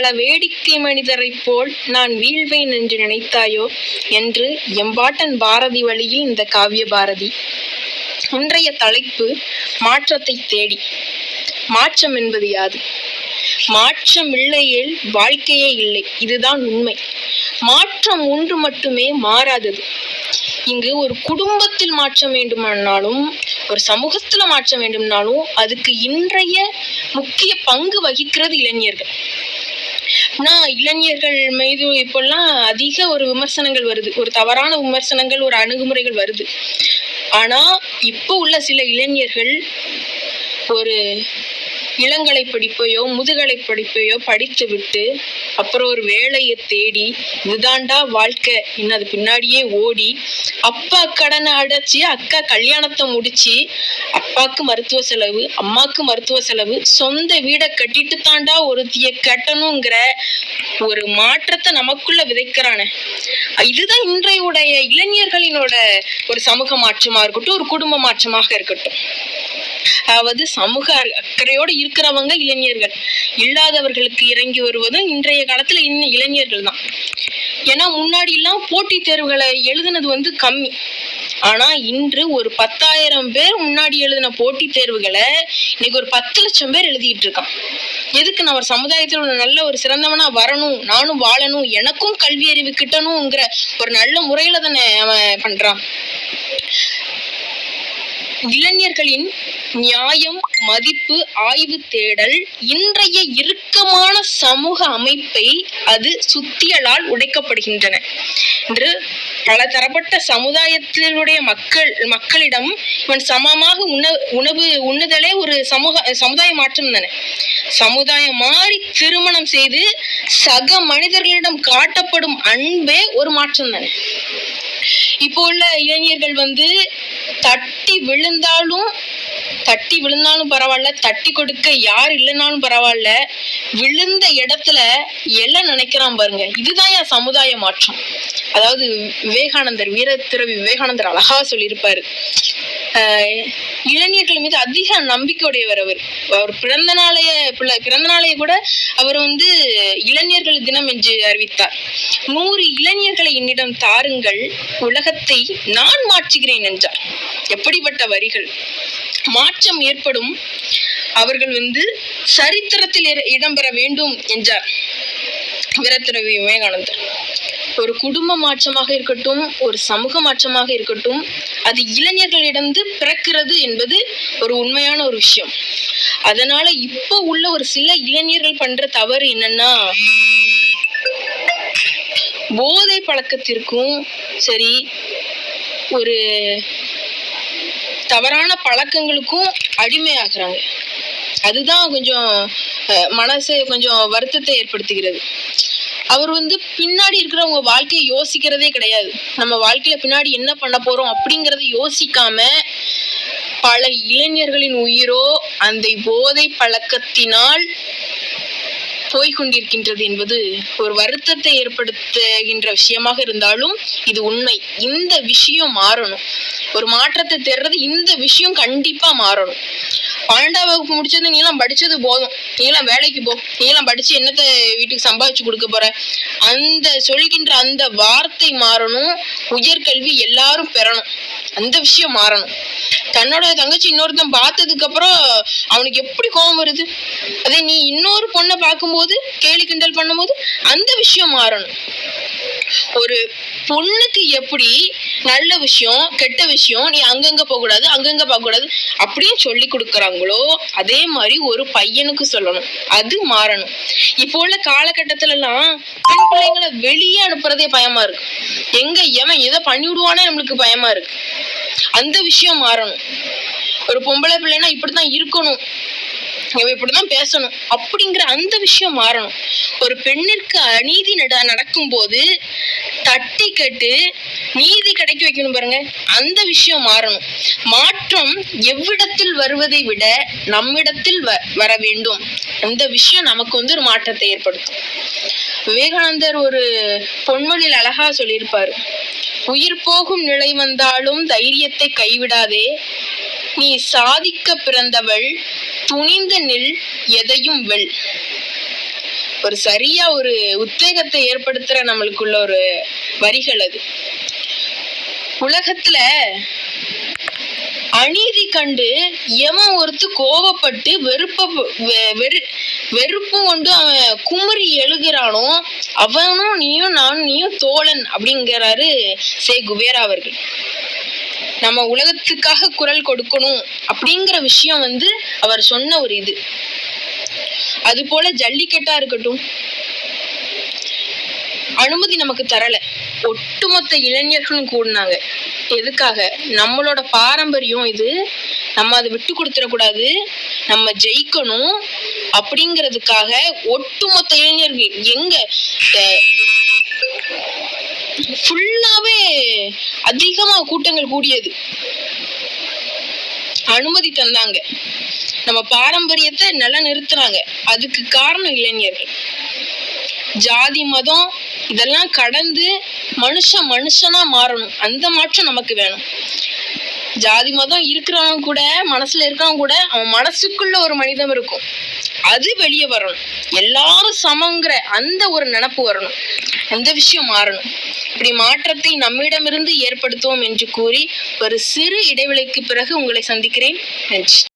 பல வேடிக்கை மனிதரைப் போல் நான் வீழ்வேன் என்று நினைத்தாயோ என்று எம்பாட்டன் பாரதி வழியில் இந்த காவிய பாரதி. இன்றைய தலைப்பு மாற்றத்தை தேடி. மாற்றம் என்பது யாது? மாற்றம் இல்லையேல் வாழ்க்கையே இல்லை. இதுதான் உண்மை. மாற்றம் ஒன்று மட்டுமே மாறாதது. இங்கு ஒரு குடும்பத்தில் மாற்றம் வேண்டுமானாலும் ஒரு சமூகத்துல மாற்றம் வேண்டும்னாலும் அதுக்கு இன்றைய முக்கிய பங்கு வகிக்கிறது இளைஞர்கள். ஆனா இளைஞர்கள் மீது இப்பெல்லாம் அதிக ஒரு விமர்சனங்கள் வருது. ஒரு தவறான விமர்சனங்கள் ஒரு அணுகுமுறைகள் வருது. ஆனா இப்போ உள்ள சில இளைஞர்கள் ஒரு இளங்கலை படிப்பையோ முதுகலை படிப்பையோ படித்து விட்டு அப்புறம் ஒரு வேலையை தேடி இதுதாண்டா வாழ்க்கை. இன்னும் அது பின்னாடியே ஓடி அப்பா கடனை அடைச்சி அக்கா கல்யாணத்தை முடிச்சு அப்பாக்கு மருத்துவ செலவு அம்மாக்கு மருத்துவ செலவு சொந்த வீடை கட்டிட்டு தாண்டா ஒருத்திய கட்டணுங்கிற ஒரு மாற்றத்தை நமக்குள்ள விதைக்கிறானே. இதுதான் இன்றைய இளைஞர்களினோட ஒரு சமூக மாற்றமா இருக்கட்டும் ஒரு குடும்ப மாற்றமாக இருக்கட்டும். அதாவது சமூக அக்கறையோடு இருக்கிறவங்க இளைஞர்கள். இல்லாதவர்களுக்கு இறங்கி வருவதும் இன்றைய காலத்துல இன்னும் இளைஞர்கள் தான். ஏன்னா முன்னாடி எல்லாம் போட்டித் தேர்வுகளை எழுதுனது வந்து கம்மி. ஆனா இன்று ஒரு பத்தாயிரம் பேர் முன்னாடி எழுதின போட்டித் தேர்வுகளை இன்னைக்கு ஒரு பத்து லட்சம் பேர் எழுதிட்டு இருக்கான் எதுக்கு நான் ஒரு சமுதாயத்தில் ஒரு நல்ல ஒரு சிறந்தவனா வரணும் நானும் வாழணும் எனக்கும் கல்வி அறிவு கிட்டணுங்கிற ஒரு நல்ல முறையில தானே அவன் பண்றான். இளைஞர்களின் நியாயம் மதிப்பு ஆய்வு தேடல் இன்றைய இறுக்கமான சமூக அமைப்பை அது சுத்தியலால் உடைக்கப்படுகின்றன. என்று பல தரப்பட்ட சமுதாயத்தினுடைய மக்கள் மக்களிடம் இவன் சமமாக உண உணவு உண்ணுதலே ஒரு சமூக சமுதாய மாற்றம் தானே. சமுதாயம் மாறி திருமணம் செய்து சக மனிதர்களிடம் காட்டப்படும் அன்பே ஒரு மாற்றம் தானே. இப்போ உள்ள இளைஞர்கள் வந்து தட்டி விழுந்தாலும் தட்டி விழுந்தாலும் பரவாயில்ல தட்டி கொடுக்க யார் இல்லைனாலும் பரவாயில்ல விழுந்த இடத்துல எல்லாம் நினைக்கிறான் பாருங்க. இதுதான் என் சமுதாய மாற்றம். அதாவது விவேகானந்தர் வீரத்திரவி விவேகானந்தர் அழகா சொல்லியிருப்பாரு. இளைஞர்கள் மீது அதிக நம்பிக்கையுடையவர் அவர். அவர் பிறந்த நாளைய பிறந்த நாளைய கூட அவர் வந்து இளைஞர்கள் தினம் என்று அறிவித்தார். நூறு இளைஞர்களை என்னிடம் தாருங்கள் உலகத்தை நான் மாற்றுகிறேன் என்றார். எப்படிப்பட்ட வரிகள்? மாற்றம் ஏற்படும் அவர்கள் வந்து சரித்திரத்தில் இட- இடம்பெற வேண்டும் என்றார். வீரத்துறவி விவேகானந்தர். ஒரு குடும்ப மாற்றமாக இருக்கட்டும் ஒரு சமூக மாற்றமாக இருக்கட்டும் அது இளைஞர்களிடந்து பிறக்கிறது என்பது ஒரு உண்மையான ஒரு விஷயம். அதனால இப்போ உள்ள ஒரு சில இளைஞர்கள் பண்ற தவறு என்னன்னா போதை பழக்கத்திற்கும் சரி ஒரு தவறான பழக்கங்களுக்கும் அடிமையாகிறாங்க. அதுதான் கொஞ்சம் மனசு கொஞ்சம் வருத்தத்தை ஏற்படுத்துகிறது. அவர் வந்து பின்னாடி இருக்கிறவங்க வாழ்க்கையை யோசிக்கிறதே கிடையாது. நம்ம வாழ்க்கையில பின்னாடி என்ன பண்ண போறோம் அப்படிங்கறத யோசிக்காம பல இளைஞர்களின் உயிரோ அந்த போதை பழக்கத்தினால் போய்கொண்டிருக்கின்றது என்பது ஒரு வருத்தத்தை ஏற்படுத்துகின்ற விஷயமாக இருந்தாலும் இது உண்மை. இந்த விஷயம் மாறணும். ஒரு மாற்றத்தை தேடுறது இந்த விஷயம் கண்டிப்பா மாறணும். பன்னெண்டாம் வகுப்பு முடிச்சது நீ எல்லாம் படிச்சது போதும். நீ எல்லாம் வேலைக்கு போ. நீ எல்லாம் படிச்சு என்னத்த வீட்டுக்கு சம்பாதிச்சு கொடுக்க போற? அந்த சொல்கின்ற அந்த வார்த்தை மாறணும். உயர்கல்வி எல்லாரும் பெறணும். அந்த விஷயம் மாறணும். தன்னோட தங்கச்சி இன்னொருத்தன் பார்த்ததுக்கு அப்புறம் அவனுக்கு எப்படி கோபம் வருது? அதே நீ இன்னொரு பொண்ணை பார்க்கும்போது கேலி கிண்டல் பண்ணும்போது அந்த விஷயம் மாறணும். ஒரு பொண்ணுக்கு எப்படி நல்ல விஷயம் கெட்ட விஷயம் நீ அங்கங்க போக கூடாது அங்கங்க பார்க்க கூடாது அப்படின்னு சொல்லி கொடுக்குறாங்களோ அதே மாதிரி ஒரு பையனுக்கு சொல்லணும். அது மாறணும். இப்போ உள்ள காலகட்டத்துல எல்லாம் பெண் பிள்ளைங்களை வெளியே அனுப்புறதே பயமா இருக்கு. எங்க எவன் எதை பண்ணி விடுவானே நம்மளுக்கு பயமா இருக்கு. அந்த விஷயம் மாறணும். ஒரு பொம்பளை பிள்ளைன்னா இப்படித்தான் இருக்கணும். இவ இப்படிதான் பேசணும். அப்படிங்கிற அந்த விஷயம் மாறணும். ஒரு பெண்ணிற்கு அநீதி நட நடக்கும்போது தட்டி கட்டு நீதி கிடைக்க வைக்கணும் பாருங்க. அந்த விஷயம் மாறணும். மாற்றம் எவ்விடத்தில் வருவதை விட நம்மிடத்தில் வ- வர வேண்டும். அந்த விஷயம் நமக்கு வந்து ஒரு மாற்றத்தை ஏற்படுத்தும். விவேகானந்தர் ஒரு பொன்மொழியில் அழகா சொல்லியிருப்பாரு. உயிர் போகும் நிலை வந்தாலும் தைரியத்தை கைவிடாதே. நீ சாதிக்க பிறந்தவள் துணிந்து நில் எதையும் வெல். ஒரு சரியா ஒரு உத்வேகத்தை ஏற்படுத்துற நம்மளுக்குள்ள ஒரு வரிகள் அது. உலகத்துல அநீதி கண்டு எவன் ஒருத்து கோவப்பட்டு வெறுப்ப வெ- வெறு வெறுப்பு கொண்டு அவன் குமுறி எழுகிறானோ அவனும் நீயும் நானும் நீயும் தோழன் அப்படிங்கிறாரு சே குபேரா அவர்கள். நம்ம உலகத்துக்காக குரல் கொடுக்கணும் அப்படிங்கிற விஷயம் வந்து அவர் சொன்ன ஒரு இது. அது போல ஜல்லிக்கட்டா இருக்கட்டும். அனுமதி நமக்கு தரல. ஒட்டுமொத்த இளைஞர்களும் கூடினாங்க. எதுக்காக? நம்மளோட பாரம்பரியம் இது. நம்ம அதை விட்டு கொடுத்துடக்கூடாது நம்ம ஜெயிக்கணும் அப்படிங்கிறதுக்காக ஒட்டுமொத்த இளைஞர்கள் எங்க? ஃபுல்லாவே அதிகமா கூட்டங்கள் கூடியது. அனுமதி தந்தாங்க. நம்ம பாரம்பரியத்தை நிலைநிறுத்துனாங்க அதுக்கு காரணம் இளைஞர்கள். ஜாதி மதம் இதெல்லாம் கடந்து மனுஷன் மனுஷனா மாறணும். அந்த மாற்றம் நமக்கு வேணும். ஜாதி மதம் இருக்கிறவன் கூட மனசுல இருக்கிறவன் கூட அவன் மனசுக்குள்ள ஒரு மனிதம் இருக்கும். அது வெளியே வரணும். எல்லாரும் சமங்கிற அந்த ஒரு நினப்பு வரணும். அந்த விஷயம் மாறணும். இப்படி மாற்றத்தை நம்மிடமிருந்து ஏற்படுத்துவோம் என்று கூறி ஒரு சிறு இடைவெளிக்கு பிறகு உங்களை சந்திக்கிறேன். நன்றி.